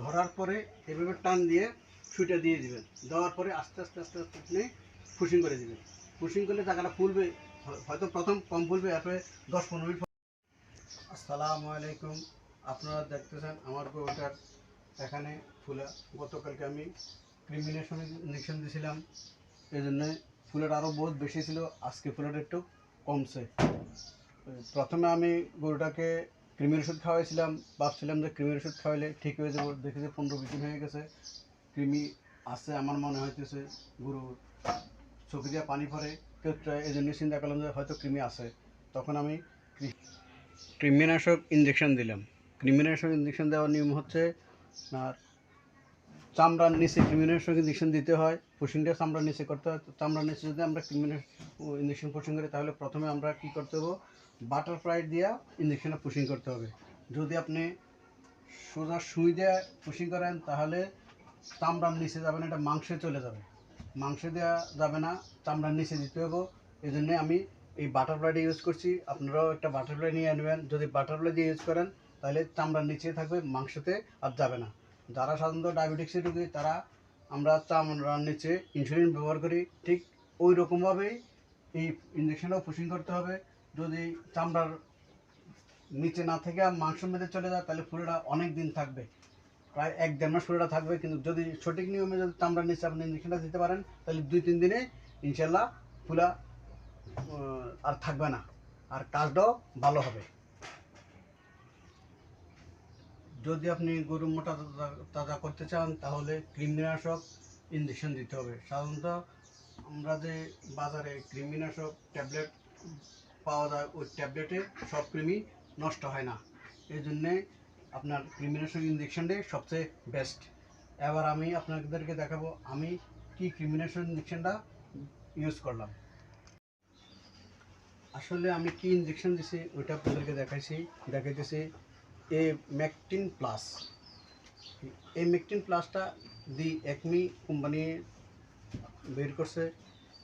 ধরার পরে এভাবে টান দিয়ে ছুটে দিয়ে দিবেন। দেওয়ার পরে আস্তে আস্তে আস্তে আস্তে আপনি পুশিং করে দিবেন। পুশিং করলে টাকাটা ফুলবে হয়তো প্রথম কম ফুলবে, এরপরে দশ পনেরো মিনিট আসসালামু আলাইকুম। আপনারা দেখতেছেন আমার গরুটার এখানে ফুলা। গতকালকে আমি ক্রিমিনেশন ইঞ্জেকশন দিয়েছিলাম এই জন্য ফুলের আরও বহুত বেশি ছিল। আজকে ফুলের একটু কমছে। প্রথমে আমি গরুটাকে ক্রিমির ওষুধ খাওয়াইছিলাম, ভাবছিলাম যে ক্রিমির ওষুধ খাওয়াইলে ঠিক হয়ে যাব, দেখি যে পনেরো বিশ দিন হয়ে গেছে, কৃমি আছে আমার মনে হইতেছে, গরু চোখে দিয়ে পানি পড়ে, কেউ এই জন্য চিন্তা করলাম যে হয়তো কৃমি আছে। তখন আমি কৃমিনাশক ইঞ্জেকশন দিলাম। কৃমিনাশক ইঞ্জেকশন দেওয়ার নিয়ম হচ্ছে আর চামড়ার নিচে কৃমিনাশক ইঞ্জেকশন দিতে হয় পুশিংটা চামড়ার নিচে করতে হয় চামড়ার নিচে যদি আমরা কৃমিনাশক ইঞ্জেকশন পুশিং করি, তাহলে প্রথমে আমরা কি করতে হবে বাটারফ্লাই দিয়ে ইঞ্জেকশনটা পুশিং করতে হবে। যদি আপনি সোজা সুই দিয়ে পুশিং করেন, তাহলে চামড়ার নিচে যাবে না, এটা মাংসে চলে যাবে। মাংসে দেওয়া যাবে না, চামড়ার নিচে দিতে হবে। এই জন্যে আমি এই বাটারফ্লাইটা ইউজ করছি। আপনারাও একটা বাটারফ্লাই নিয়ে আনবেন যদি বাটারফ্লাই দিয়ে ইউজ করেন, তাহলে চামড়ার নিচে থাকবে, মাংসতে আর যাবে না। যারা সাধারণত ডায়াবেটিক্সের রোগী, তারা আমরা চামড়ার নিচে ইনসুলিন ব্যবহার করি। ঠিক ওই রকমভাবেই এই ইঞ্জেকশনটাও পুশিং করতে হবে। যদি চামড়ার নিচে না থেকে মাংস মেঝে চলে যায়, তাহলে ফুলটা অনেক দিন থাকবে। প্রায় এক দেড় মাস ফুলটা থাকবে, কিন্তু যদি সঠিক নিয়মে যদি চামড়ার নিচে আপনি ইঞ্জেকশনটা দিতে পারেন, তাহলে দুই তিন দিনে ইনশাল্লাহ ফুলা আর থাকবে না। আর কাজটাও ভালো হবে। যদি আপনি গরু মোটা তাজা করতে চান, তাহলে কৃমিনাশক ইঞ্জেকশন দিতে হবে। সাধারণত আমরা যে বাজারে কৃমিনাশক ট্যাবলেট পাওয়া যায় ওই ট্যাবলেটে সব কৃমি নষ্ট হয় না। এই জন্যে আপনার কৃমিনাশক ইঞ্জেকশনটাই সবচেয়ে বেস্ট এবার আমি আপনাদেরকে দেখাবো আমি কি কৃমিনাশক ইঞ্জেকশনটা ইউজ করলাম। আসলে আমি কি ইঞ্জেকশন দিছি ওইটা আপনাদেরকে দেখাইছি, দেখাইতেছি এ ম্যাকটিন প্লাস এই ম্যাকটিন প্লাসটা দি একমি কোম্পানি বের করছে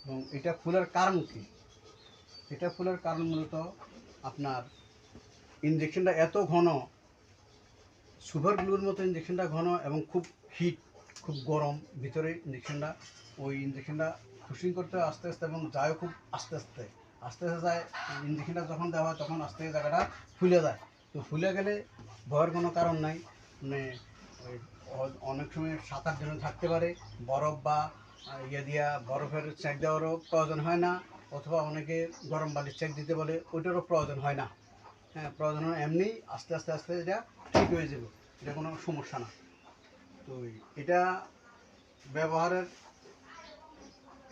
এবং এটা খোলার কারণ কি? এটা ফুলের কারণ মূলত আপনার ইঞ্জেকশনটা এত ঘন সুপার গ্লুর মতো ইঞ্জেকশনটা ঘন এবং খুব হিট খুব গরম, ভিতরে ইঞ্জেকশনটা ওই ইঞ্জেকশনটা খুশিং করতে আস্তে আস্তে এবং যায় খুব আস্তে আস্তে আস্তে আস্তে যায় ইঞ্জেকশনটা যখন দেওয়া হয় তখন আস্তে জায়গাটা ফুলে যায়। তো ফুলে গেলে ভয়ের কোনো কারণ নাই মানে অনেক সময় সাত আট দিনে থাকতে পারে, বরফ বা ইয়ে দিয়া বরফের চেক দেওয়ারও প্রয়োজন হয় না অথবা অনেকে গরম বালির চেক দিতে বলে, ওইটারও প্রয়োজন হয় না। হ্যাঁ প্রয়োজন এমনি আস্তে আস্তে আস্তে এটা ঠিক হয়ে যাবে, এটা কোনো সমস্যা না। তো এটা ব্যবহারের,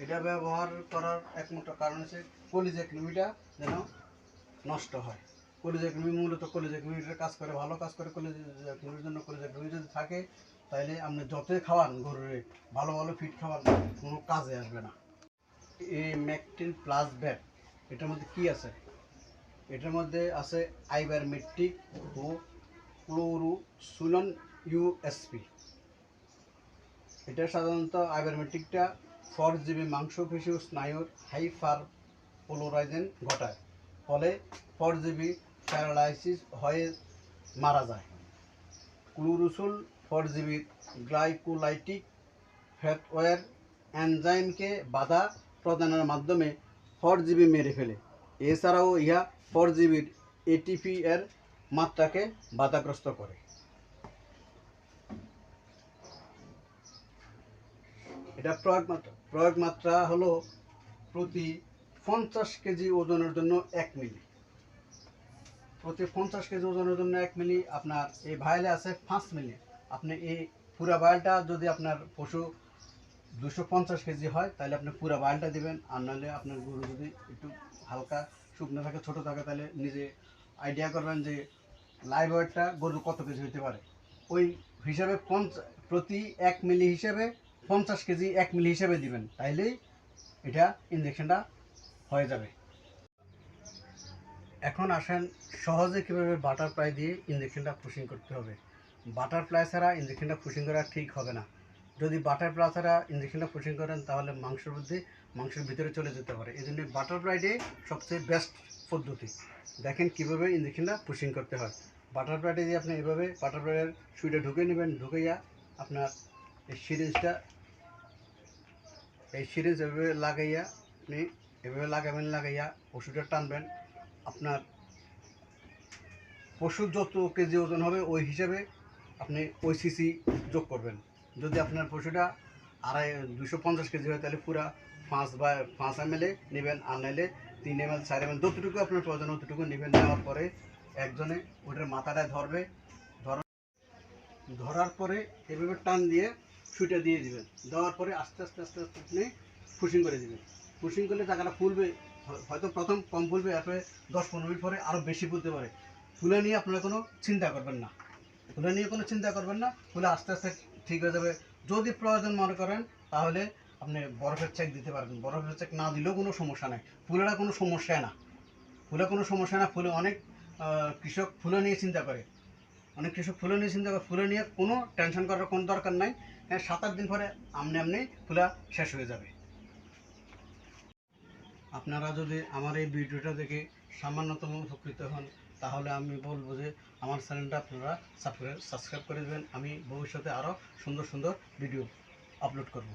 এটা ব্যবহার করার একমাত্র কারণ হচ্ছে কলিজা কৃমিটা যেন নষ্ট হয়। কলিজা কৃমি মূলত কলিজা কৃমিটার কাজ করে, ভালো কাজ করে কলিজা কৃমির জন্য কলিজা কৃমি যদি থাকে তাহলে আপনি যতই খাওয়ান, গরুরে ভালো ভালো ফিট খাওয়ান, কোনো কাজে আসবে না। ম্যাকটিন প্লাস ব্যাট, এটার মধ্যে কি আছে? এটার মধ্যে আছে আইবারমেট্রিক ও ক্লোরুসুলন ইউএসপি। এটা সাধারণত মাংসপেশি ও স্নায়ুর হাইফার পোলোরাইজেন ঘটায়, ফলে পরজীবী প্যারালাইসিস হয়ে মারা যায়। ক্লোরোসুল পরজীবীর গ্লাইকোলাইটিক ফ্যাটওয়্যার এনজাইমকে বাধা প্রদানের মাধ্যমে পরজীবী মেরে ফেলে। এছাড়াও ইহা পরজীবীর এটিপি এর মাত্রাকে বাধাগ্রস্ত করে। এটা প্রয়োগ মাত্রা। প্রয়োগ মাত্রা হলো প্রতি পঞ্চাশ কেজি ওজনের জন্য এক মিলি। প্রতি পঞ্চাশ কেজি ওজনের জন্য এক মিলি আপনার এই ভাইলে আছে পাঁচ মিলি। আপনি এই পুরা ভাইলটা যদি আপনার পশু দুশো পঞ্চাশ কেজি হয়, তাহলে আপনি পুরা ভাইলটা দিবেন। আর নাহলে আপনার গরু যদি একটু হালকা শুকনো থাকে, ছোটো থাকে, তাহলে নিজে আইডিয়া করবেন যে লাইভ ওয়েটটা গরু কত কেজি হতে পারে। ওই হিসাবে পঞ্চ, প্রতি এক মিলি হিসাবে পঞ্চাশ কেজি এক মিলি হিসাবে দিবেন, তাইলেই এটা ইঞ্জেকশনটা হয়ে যাবে। এখন আসেন সহজে কীভাবে বাটারফ্লাই দিয়ে ইঞ্জেকশনটা পুশিং করতে হবে। বাটারফ্লাই ছাড়া ইঞ্জেকশনটা পুশিং করা ঠিক হবে না। যদি বাটারফ্লাই ছাড়া ইঞ্জেকশনটা পুশিং করেন, তাহলে মাংসের মধ্যে মাংসের ভিতরে চলে যেতে পারে। এই জন্য বাটারফ্লাইটাই সবচেয়ে বেস্ট পদ্ধতি। দেখেন কীভাবে ইঞ্জেকশনটা পুশিং করতে হয়। বাটারফ্লাইটা দিয়ে আপনি এভাবে বাটারফ্লাইয়ের সুইটা ঢুকে নেবেন, ঢুকাইয়া আপনার এই সিরিঞ্জটা এই সিরিঞ্জ এভাবে লাগাইয়া আপনি এভাবে লাগাবেন, লাগাইয়া ওষুধটা টানবেন, আপনার পশুর যত কেজি ওজন হবে, ওই হিসাবে আপনি ওই সিসি যোগ করবেন। যদি আপনার পশুটা আড়াই, দুশো পঞ্চাশ কেজি হয়, তাহলে পুরা পাঁচ বা পাঁচ এম এল নেবেন, আর নাইলে তিন এম এল চার এম এল যতটুকু আপনার প্রয়োজন অতটুকু নেবেন। নেওয়ার পরে একজনে ওটার মাথাটা ধরবে ধর ধরার পরে এভাবে টান দিয়ে সুইটা দিয়ে দিবেন। দেওয়ার পরে আস্তে আস্তে আস্তে আস্তে আপনি ফুসিং করে দিবেন। ফুসিং করলে টাকাটা ফুলবে হয়তো প্রথম কম ফুলবে তারপরে দশ পনেরো মিনিট পরে আরও বেশি ফুলতে পারে। ফুলে নিয়ে আপনারা কোনো চিন্তা করবেন না। ফুলে নিয়ে কোনো চিন্তা করবেন না। ফুলে আস্তে আস্তে ঠিক হয়ে যাবে। যদি প্রয়োজন মনে করেন, তাহলে আপনি বরফের চেক দিতে পারবেন। বরফের চেক না দিলেও কোনো সমস্যা নাই। ফুলেরা কোনো সমস্যা না। ফুলে কোনো সমস্যা না, ফুলে অনেক কৃষক ফুলে নিয়ে চিন্তা করে। অনেক কৃষক ফুলে নিয়ে চিন্তা করে। ফুলে নিয়ে কোনো টেনশন করার কোনো দরকার নাই। হ্যাঁ সাত আট দিন পরে আমনে আমনি ফুলা শেষ হয়ে যাবে। আপনারা যদি আমার এই ভিডিওটা দেখে সামান্যতম উপকৃত হন তাহলে আমি বলব যে আমার চ্যানেলটা আপনারা সাবস্ক্রাইব করে দেবেন। আমি ভবিষ্যতে আরও সুন্দর সুন্দর ভিডিও আপলোড করব।